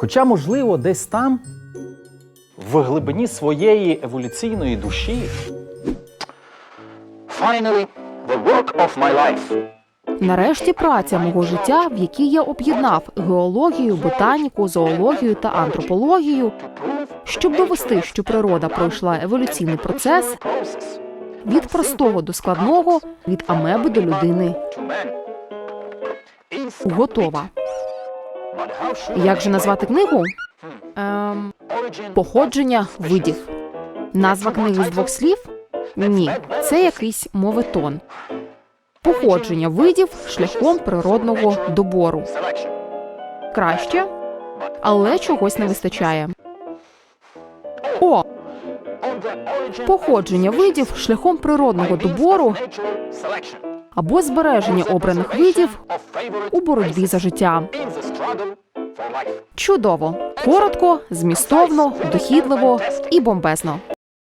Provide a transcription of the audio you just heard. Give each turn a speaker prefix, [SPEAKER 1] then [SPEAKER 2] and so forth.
[SPEAKER 1] Хоча, можливо, десь там, в глибині своєї еволюційної душі,
[SPEAKER 2] Finally, the work of my life.
[SPEAKER 3] Нарешті праця мого життя, в якій я об'єднав геологію, ботаніку, зоологію та антропологію, щоб довести, що природа пройшла еволюційний процес від простого до складного, від амеби до людини. Готова. Як же назвати книгу? Ем, походження видів. Назва книги з двох слів? Ні, це якийсь моветон. Походження видів шляхом природного добору. Краще, але чогось не вистачає. О, походження видів шляхом природного добору або збереження обраних видів у боротьбі за життя. Чудово, коротко, змістовно, дохідливо і бомбезно.